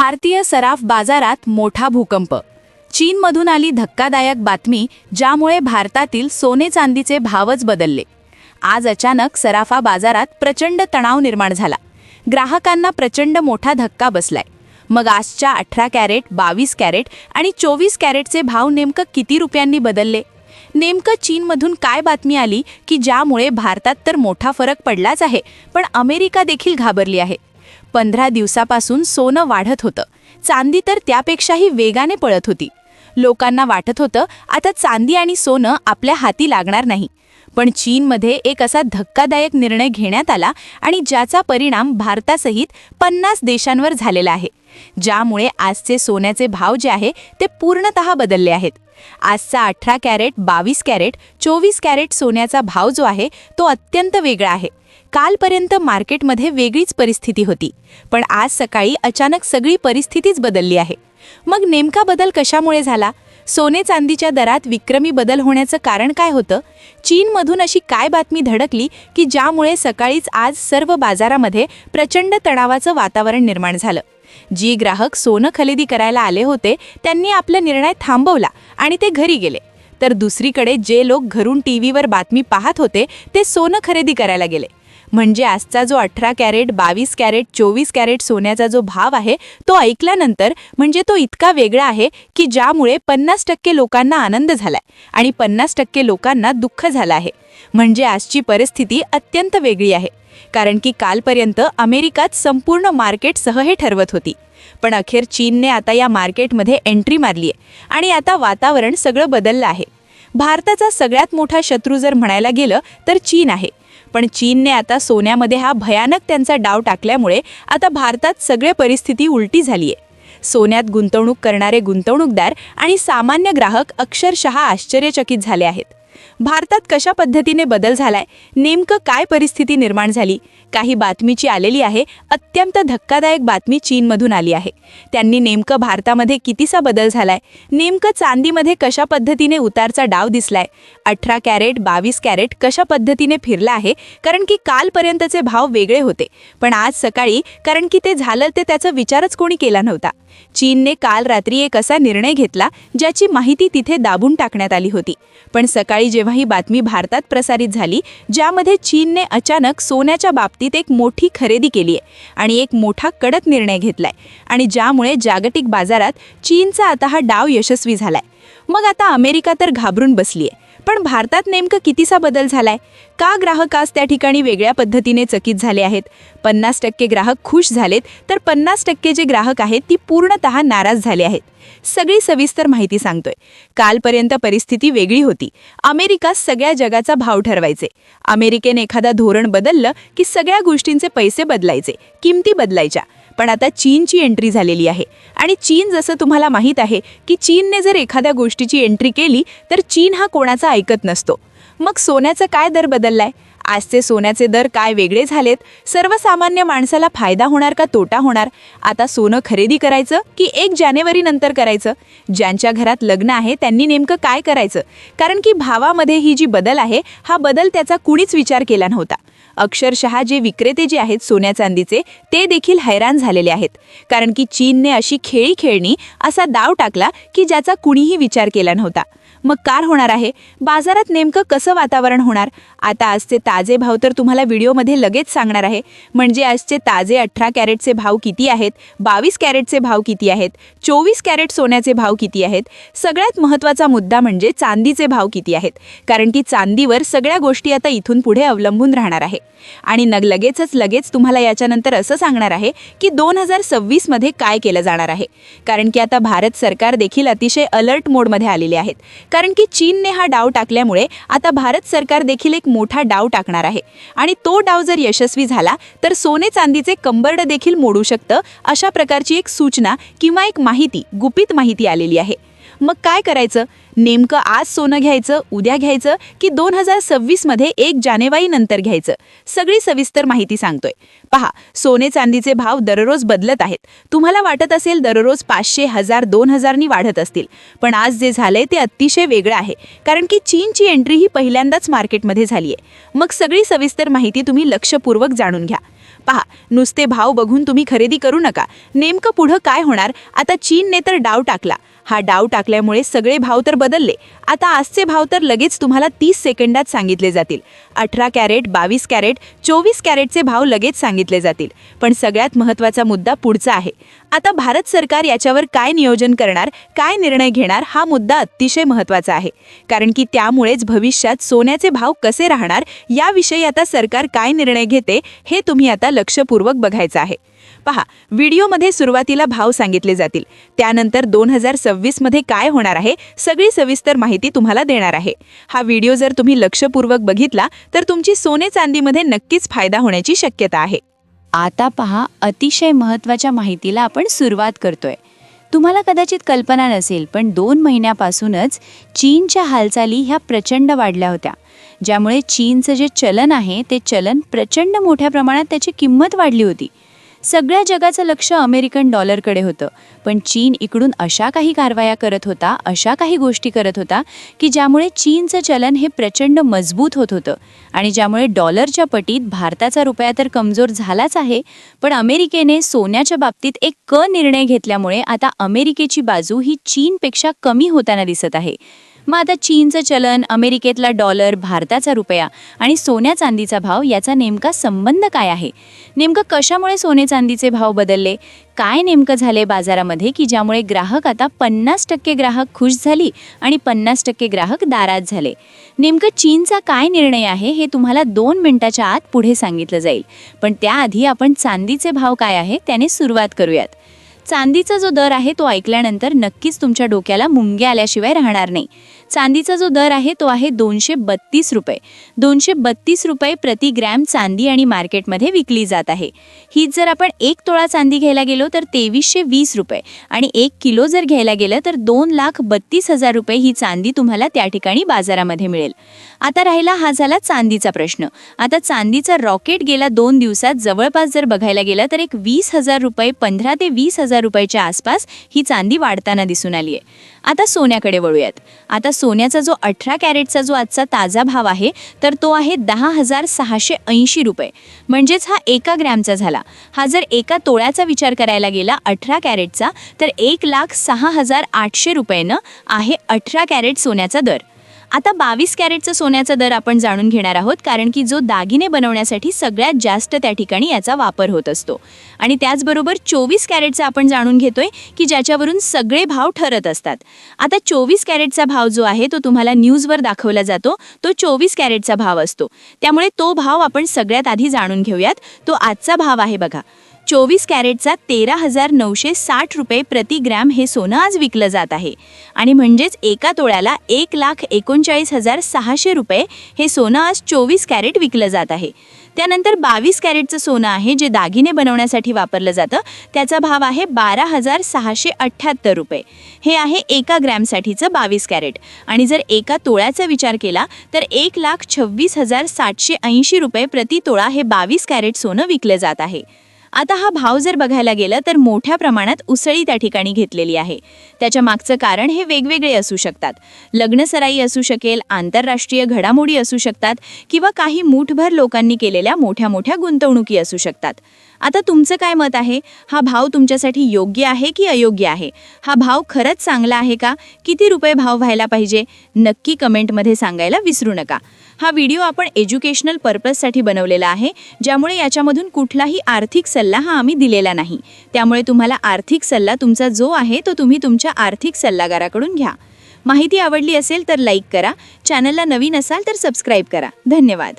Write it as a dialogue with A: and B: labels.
A: भारतीय सराफ बाजारात मोठा भूकंप. चीनमधून आली धक्कादायक बातमी ज्यामुळे भारतातील सोने चांदीचे भावच बदलले. आज अचानक सराफा बाजारात प्रचंड तणाव निर्माण झाला. ग्राहकांना प्रचंड मोठा धक्का बसलाय. मग आजच्या अठरा कॅरेट बावीस कॅरेट आणि चोवीस कॅरेटचे भाव नेमकं किती रुपयांनी बदलले? नेमकं चीनमधून काय बातमी आली की ज्यामुळे भारतात तर मोठा फरक पडलाच आहे पण अमेरिका देखील घाबरली आहे. पंधरा दिवसापासून सोनं वाढत होतं. चांदी तर त्यापेक्षाही वेगाने पळत होती. लोकांना वाटत होतं आता चांदी आणि सोनं आपल्या हाती लागणार नाही. पण चीनमध्ये एक असा धक्कादायक निर्णय घेण्यात आला आणि ज्याचा परिणाम भारतासहित पन्नास देशांवर झालेला आहे. ज्यामुळे आजचे सोन्याचे भाव जे आहे ते पूर्णतः बदलले आहेत. आजचा अठरा कॅरेट बावीस कॅरेट चोवीस कॅरेट सोन्याचा भाव जो आहे तो अत्यंत वेगळा आहे. कालपर्यंत मार्केटमध्ये वेगळीच परिस्थिती होती. पण आज सकाळी अचानक सगळी परिस्थितीच बदलली आहे. मग नेमका बदल कशामुळे झाला? सोने चांदीच्या दरात विक्रमी बदल होण्याचं कारण काय होतं? चीनमधून अशी काय बातमी धडकली की ज्यामुळे सकाळीच आज सर्व बाजारामध्ये प्रचंड तणावाचं वातावरण निर्माण झालं? जी ग्राहक सोनं खरेदी करायला आले होते त्यांनी आपला निर्णय थांबवला आणि ते घरी गेले. तर दुसरीकडे जे लोक घरून टी व्हीवर बातमी पाहत होते ते सोनं खरेदी करायला गेले. म्हणजे आजचा जो अठरा कॅरेट बावीस कॅरेट चोवीस कॅरेट सोन्याचा जो भाव आहे तो ऐकल्यानंतर म्हणजे तो इतका वेगळा आहे की ज्यामुळे पन्नास टक्के लोकांना आनंद झालाय आणि पन्नास टक्के लोकांना दुःख झालं आहे. म्हणजे आजची परिस्थिती अत्यंत वेगळी आहे. कारण की कालपर्यंत अमेरिकात संपूर्ण मार्केटसह हे ठरवत होती. पण अखेर चीनने आता या मार्केटमध्ये एंट्री मारली आहे आणि आता वातावरण सगळं बदललं आहे. भारताचा सगळ्यात मोठा शत्रू जर म्हणायला गेलं तर चीन आहे. पण चीनने आता सोन्यामध्ये हा भयानक त्यांचा डाव टाकल्यामुळे आता भारतात सगळे परिस्थिती उलटी झाली आहे सोन्यात गुंतवणूक करणारे गुंतवणूकदार आणि सामान्य ग्राहक अक्षरशः आश्चर्यचकित झाले आहेत. भारतात कशा पद्धतीने बदल झालाय? नेमकं काय परिस्थिती निर्माण झाली? काही बातमीची आलेली आहे. अत्यंत धक्कादायक बातमी चीनमधून आली आहे. त्यांनी नेमकं भारतामध्ये कितीसा बदल झालाय? नेमकं चांदीमध्ये कशा पद्धतीने उतारचा डाव दिसलाय? अठरा कॅरेट बावीस कॅरेट कशा पद्धतीने फिरला आहे? कारण की कालपर्यंतचे भाव वेगळे होते. पण आज सकाळी कारण की ते झालं ते त्याचा विचारच कोणी केला नव्हता. चीनने काल रात्री एक असा निर्णय घेतला ज्याची माहिती तिथे दाबून टाकण्यात आली होती. पण सकाळी जेव्हा ही बातमी भारतात प्रसारित झाली ज्यामध्ये चीनने अचानक सोन्याच्या बाबतीत एक मोठी खरेदी केली आहे आणि एक मोठा कडक निर्णय घेतलाय आणि ज्यामुळे जागतिक बाजारात चीनचा आता हा डाव यशस्वी झालाय. मग आता अमेरिका तर घाबरून बसलीय. पण भारतात नेमकं कितीसा बदल झालाय? का ग्राहक आज त्या ठिकाणी वेगळ्या पद्धतीने चकित झाले आहेत? पन्नास टक्के ग्राहक खुश झालेत तर पन्नास टक्के जे ग्राहक आहेत ती पूर्णतः नाराज झाले आहेत. सगळी सविस्तर माहिती सांगतोय. कालपर्यंत परिस्थिती वेगळी होती. अमेरिका सगळ्या जगाचा भाव ठरवायचे. अमेरिकेने एखादा धोरण बदललं की सगळ्या गोष्टींचे पैसे बदलायचे किमती बदलायच्या. पण आता चीनची एंट्री झालेली आहे. आणि चीन जसं तुम्हाला माहीत आहे की चीनने जर एखाद्या गोष्टीची एंट्री केली तर चीन हा कोणाचा ऐकत नसतो. मग सोन्याचा काय दर बदललाय? आजचे सोन्याचे दर काय वेगळे झालेत? सर्वसामान्य माणसाला फायदा होणार का तोटा होणार? आता सोनं खरेदी करायचं की एक जानेवारी नंतर करायचं? ज्यांच्या घरात लग्न आहे त्यांनी नेमकं काय करायचं? कारण की भावामध्ये ही जी बदल आहे हा बदल त्याचा कुणीच विचार केला नव्हता. अक्षरशः जे विक्रेते जे आहेत सोन्या चांदीचे ते देखील हैराण झालेले आहेत. कारण की चीनने अशी खेळी खेळणी असा दाव टाकला की ज्याचा कुणीही विचार केला नव्हता. मग कार होणार आहे? बाजारात नेमकं कसं वातावरण होणार? आता आजचे ताजे भाव तर तुम्हाला व्हिडिओमध्ये लगेच सांगणार आहे. म्हणजे आजचे ताजे अठरा कॅरेटचे भाव किती आहेत? बावीस कॅरेटचे भाव किती आहेत? चोवीस कॅरेट सोन्याचे भाव किती आहेत? सगळ्यात महत्त्वाचा मुद्दा म्हणजे चांदीचे भाव किती आहेत? कारण की चांदीवर सगळ्या गोष्टी आता इथून पुढे अवलंबून राहणार आहे. आणि नग लगेचच लगेच तुम्हाला याच्यानंतर असं सांगणार आहे की दोन हजार सव्वीसमध्ये काय केलं जाणार आहे. कारण की आता भारत सरकार देखील अतिशय अलर्ट मोडमध्ये आलेले आहेत. कारण की चीनने हा डाव टाकल्यामुळे आता भारत सरकार देखील एक मोठा डाव टाकणार आहे. आणि तो डाव जर यशस्वी झाला तर सोने चांदीचे कंबरड देखील मोडू शकतं अशा प्रकारची एक सूचना किंवा एक माहिती गुपित माहिती आलेली आहे. मग काय करायचं? नेमकं आज सोनं घ्यायचं उद्या घ्यायचं की दोन हजार सव्वीसमध्ये एक जानेवारी नंतर घ्यायचं? सगळी सविस्तर माहिती सांगतोय. पहा सोने चांदीचे भाव दररोज बदलत आहेत. तुम्हाला वाटत असेल दररोज पाचशे हजार दोन हजारनी वाढत असतील. पण आज जे झालंय ते अतिशय वेगळं आहे. कारण की चीनची एंट्री ही पहिल्यांदाच मार्केटमध्ये झाली आहे मग सगळी सविस्तर माहिती तुम्ही लक्षपूर्वक जाणून घ्या. पहा नुसते भाव बघून तुम्ही खरेदी करू नका. नेमकं पुढं काय होणार? आता चीनने तर डाव टाकला. हा डाव टाकल्यामुळे सगळे भाव तर बदलले. आता आजचे भाव तर लगेच तुम्हाला तीस सेकंदात सांगितले जातील. अठरा कॅरेट बावीस कॅरेट चोवीस कॅरेटचे भाव लगेच सांगितले जातील. पण सगळ्यात महत्त्वाचा मुद्दा पुढचा आहे. आता भारत सरकार याच्यावर काय नियोजन करणार काय निर्णय घेणार हा मुद्दा अतिशय महत्त्वाचा आहे. कारण की त्यामुळेच भविष्यात सोन्याचे भाव कसे राहणार याविषयी आता सरकार काय निर्णय घेते हे तुम्ही आता लक्षपूर्वक बघायचं आहे. पहा व्हिडिओमध्ये सुरुवातीला भाव सांगितले जातील. त्यानंतर दोन हजार सव्वीसमध्ये काय होणार आहे सगळी सविस्तर माहिती तुम्हाला देणार आहे. हा व्हिडिओ जर तुम्ही लक्षपूर्वक बघितला तर तुमची सोने चांदीमध्ये नक्कीच फायदा होण्याची शक्यता आहे.
B: आता पहा अतिशय महत्त्वाच्या माहितीला आपण सुरुवात करतोय. तुम्हाला कदाचित कल्पना नसेल पण दोन महिन्यापासूनच चीनच्या हालचाली ह्या प्रचंड वाढल्या होत्या. ज्यामुळे चीनचं जे चलन आहे ते चलन प्रचंड मोठ्या प्रमाणात त्याची किंमत वाढली होती. सगळ्या जगाचं लक्ष अमेरिकन डॉलरकडे होतं. पण चीन इकडून अशा काही कारवाया करत होता अशा काही गोष्टी करत होता की ज्यामुळे चीनचं चलन हे प्रचंड मजबूत होत होतं. आणि ज्यामुळे डॉलरच्या पटीत भारताचा रुपया तर कमजोर झालाच आहे पण अमेरिकेने सोन्याच्या बाबतीत एक क निर्णय घेतल्यामुळे आता अमेरिकेची बाजू ही चीनपेक्षा कमी होताना दिसत आहे. मग आता चीनचं चलन अमेरिकेतला डॉलर भारताचा रुपया आणि सोन्या चांदीचा भाव याचा नेमका संबंध काय आहे? नेमकं कशामुळे सोने चांदीचे भाव बदलले? काय नेमकं झाले बाजारामध्ये की ज्यामुळे ग्राहक आता पन्नास टक्के ग्राहक खुश झाली आणि पन्नास टक्के ग्राहक दारात झाले? नेमकं चीनचा काय निर्णय आहे हे तुम्हाला दोन मिनिटाच्या आत पुढे सांगितलं जाईल. पण त्याआधी आपण चांदीचे भाव काय आहे त्याने सुरुवात करूयात. चांदीचा जो दर आहे तो ऐकल्यानंतर नक्कीच तुमच्या डोक्याला मुंग्या आल्याशिवाय राहणार नाही. चांदीचा जो दर आहे तो आहे दोनशे बत्तीस रुपये. दोनशे बत्तीस रुपये प्रति ग्रॅम चांदी आणि मार्केटमध्ये विकली जात आहे. हीच जर आपण एक तोळा चांदी घ्यायला गेलो तर तेवीसशे वीस रुपये आणि एक किलो जर घ्यायला गेलं तर दोन लाख बत्तीस हजार रुपये ही चांदी तुम्हाला त्या ठिकाणी बाजारामध्ये मिळेल. आता राहिला हा झाला चांदीचा प्रश्न. आता चांदीचा रॉकेट गेला दोन दिवसात जवळपास जर बघायला गेलं तर एक वीस हजार रुपये पंधरा ते वीस हजार रुपयाच्या आसपास ही चांदी वाढताना दिसून आली आहे आता सोन्याकडे वळूयात. आता सोन्याचा जो अठरा कॅरेटचा जो आजचा ताजा भाव आहे तर तो आहे दहा हजार सहाशे ऐंशी रुपये. म्हणजेच हा एका ग्रॅमचा झाला. हा जर एका तोळ्याचा विचार करायला गेला अठरा कॅरेटचा तर एक लाख सहा हजार आठशे रुपयेनं आहे अठरा कॅरेट सोन्याचा दर. आता बावीस कॅरेटचा सोन्याचा दर आपण जाणून घेणार आहोत कारण की जो दागिने बनवण्यासाठी सगळ्यात जास्त त्या ठिकाणी याचा वापर होत असतो. आणि त्याचबरोबर चोवीस कॅरेटचा आपण जाणून घेतोय की ज्याच्यावरून सगळे भाव ठरत असतात. आता चोवीस कॅरेटचा भाव जो आहे तो तुम्हाला न्यूजवर दाखवला जातो. तो चोवीस कॅरेटचा भाव असतो. त्यामुळे तो भाव आपण सगळ्यात आधी जाणून घेऊयात. तो आजचा भाव आहे बघा. चोवीस कॅरेटचा तेरा हजार नऊशे साठ रुपये प्रति ग्रॅम हे सोनं आज विकलं जात आहे. आणि म्हणजेच एका तोळ्याला एक लाख एकोणचाळीस हजार सहाशे रुपये हे सोनं आज चोवीस कॅरेट विकलं जात आहे. त्यानंतर बावीस कॅरेटचं सोनं आहे जे दागिने बनवण्यासाठी वापरलं जातं. त्याचा भाव आहे बारा हजार सहाशे अठ्ठ्याहत्तर रुपये. हे आहे एका ग्रॅमसाठीचं बावीस कॅरेट. आणि जर एका तोळ्याचा विचार केला तर एक लाख छव्वीस हजार सातशे ऐंशी रुपये प्रति तोळा हे बावीस कॅरेट सोनं विकलं जात आहे. आता हा भाव जर बघायला गेलं तर मोठ्या प्रमाणात उसळी त्या ठिकाणी घेतलेली आहे. त्याच्या मागचं कारण हे वेगवेगळे असू शकतात. लग्नसराई असू शकेल आंतरराष्ट्रीय घडामोडी असू शकतात किंवा काही मूठभर लोकांनी केलेल्या मोठ्या मोठ्या गुंतवणुकी असू शकतात. आता तुमचं काय मत आहे? हा भाव तुमच्यासाठी योग्य आहे की अयोग्य आहे? हा भाव खरंच चांगला आहे का? किती रुपये भाव व्हायला पाहिजे? नक्की कमेंटमध्ये सांगायला विसरू नका. हा व्हिडिओ आपण एज्युकेशनल पर्पजसाठी बनवलेला आहे ज्यामुळे याच्यामधून कुठलाही आर्थिक सल्ला हा आम्ही दिलेला नाही. त्यामुळे तुम्हाला आर्थिक सल्ला तुमचा जो आहे तो तुम्ही तुमच्या आर्थिक सल्लागाराकडून घ्या. माहिती आवडली असेल तर लाईक करा. चॅनलला नवीन असाल तर सबस्क्राईब करा. धन्यवाद.